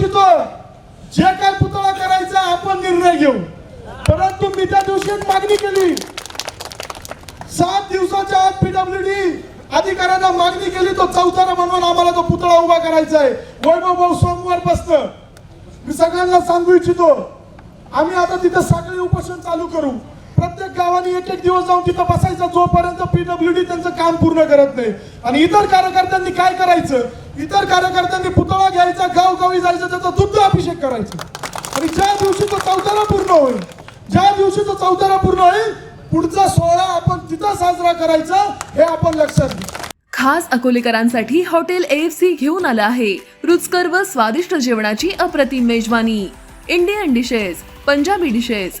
इच्छितो. जे काय पुतळा करायचा आपण निर्णय घेऊ. परंतु मी त्या दिवशी एक मागणी केली. सात दिवसाच्या आत पीडब्ल्यूडी अधिकाऱ्यांना मागणी केली तो चौथारा म्हणून आम्हाला तो पुतळा उभा करायचा आहे वैभव भाऊ सोमवार बसत मी सगळ्यांना सांगू इच्छितो. आम्ही आता तिथं सगळे उपोषण चालू करू. प्रत्येक गावाने एक एक दिवस जाऊन तिथं बसायचं. जोपर्यंत पीडब्ल्यूडी त्यांचं काम पूर्ण करत नाही. आणि इतर कार्यकर्त्यांनी काय करायचं? इतर कार्यकर्त्यांनी पुतळा घ्यायचा गावगावी जायचं त्याचा दुग्ध अभिषेक करायचा. आणि ज्या दिवशी तो चौथारा पूर्ण होईल ज्या दिवशी तो चौथारा पूर्ण होईल पुढचा सोहळा आपण तिथं साजरा करायचा हे आपण लक्षात घेऊ खास अकोलेकरांसाठी हॉटेल एएफसी घेऊन आलं आहे. रुचकर व स्वादिष्ट जेवणाची अप्रतिम मेजवानी. Indian dishes Punjabi dishes